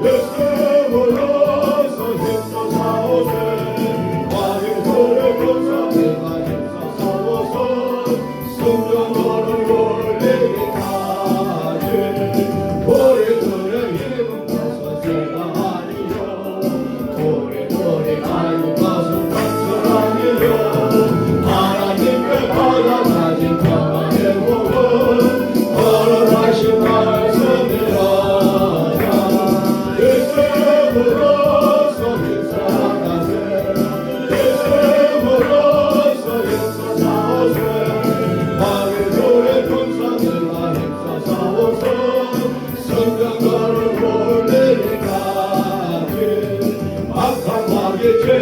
예 Good.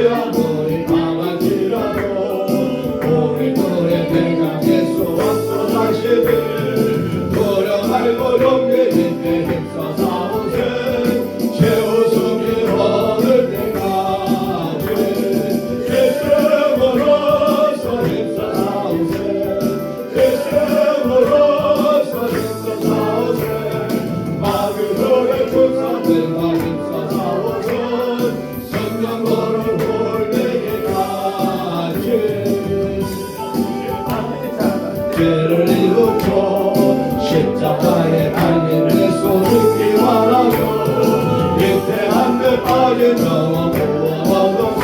죄를 이루고 십자가에 달린 내 손을 기원하며 위태한 내 빠진 영혼 구원하소서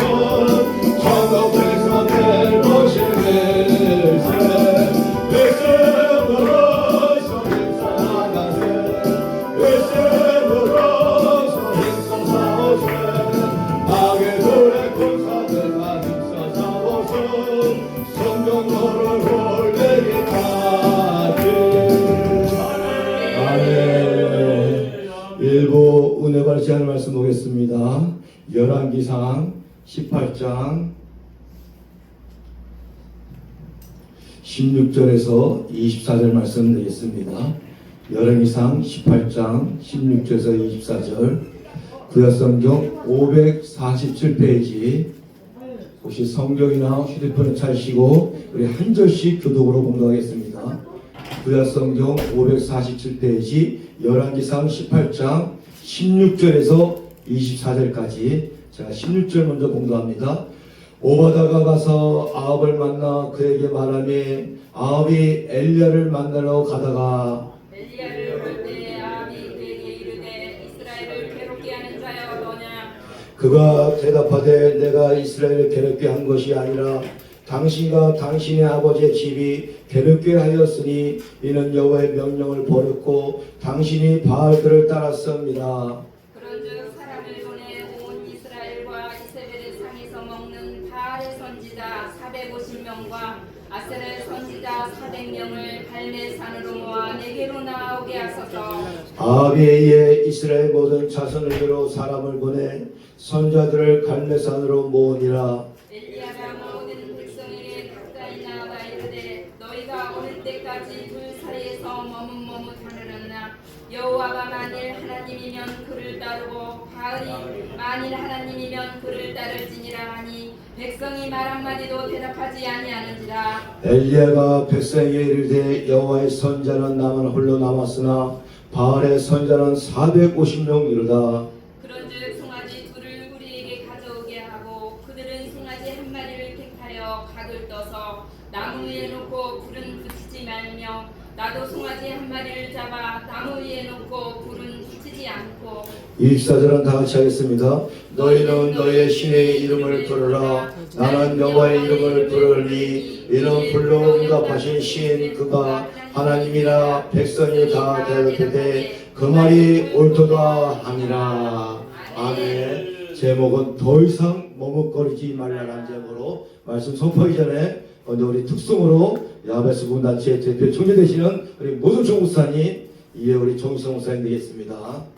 천국에서 내 것을 내세 예수님으로서 힘써나가세 예수님으로서 힘써사오세 악의 둘의 군사들과 힘써사오소 성경으 않은 말씀 보겠습니다 열왕기상 18장 16절에서 24절 말씀 드리겠습니다. 열왕기상 18장 16절에서 24절 구약성경 547페이지 혹시 성경이나 휴대폰을 찾으시고 우리 한 절씩 교독으로 공부하겠습니다. 구약성경 547페이지 열왕기상 18장 16절에서 24절까지 제가 16절 먼저 공부합니다. 오바다가 가서 아합을 만나 그에게 말하니 아합이 엘리야를 만나러 가다가 그가 대답하되 내가 이스라엘을 괴롭게 한 것이 아니라 당신과 당신의 아버지의 집이 괴롭게 하였으니 이는 여호와의 명령을 버렸고 당신이 바알들을 따랐습니다. 그런즉 사람을 보내 온 이스라엘과 이세벨의 상에서 먹는 바알의 선지자 450명과 아셀의 선지자 400명을 갈멜산으로 모아 내게로 나오게 하소서 이에 이스라엘 모든 자손을 들어 사람을 보내 선자들을 갈매산으로 모으니라 엘리야가 모든 백성에게 가까이 나아가 이르되 너희가 어느 때까지 둘 사이에서 머뭇머뭇 하느냐 여호와가 만일 하나님이면 그를 따르고 바알이 만일 하나님이면 그를 따를지니라 하니 백성이 말 한마디도 대답하지 아니하는지라. 엘리야가 백성에게 이르되 여호와의 선자는 나만 홀로 남았으나 바알의 선자는 450명 이르다. 그런즉 송아지 둘을 우리에게 가져오게 하고 그들은 송아지 한 마리를 택하여 각을 떠서 나무 위에 놓고 불은 붙 말며 나도 송아지 한 마리를 잡아 나무 위에 놓고 불은 붙이지 않고 24절은 다 같이 하겠습니다. 너희는 너희의 신의 이름을 부르라. 나는 여호와의 이름을 부르니 이는 불로 응답하신 신 그가 하나님이라 백성이 다 대답하되 그 말이 옳도다 하니라. 아멘. 제목은 더 이상 머뭇거리지 말라는 제목으로 말씀 선포하기 전에 먼저 우리 특송으로 야베스 분단체 대표 총재 되시는 우리 모든 총무사님 이에 우리 정성 목사님 되겠습니다.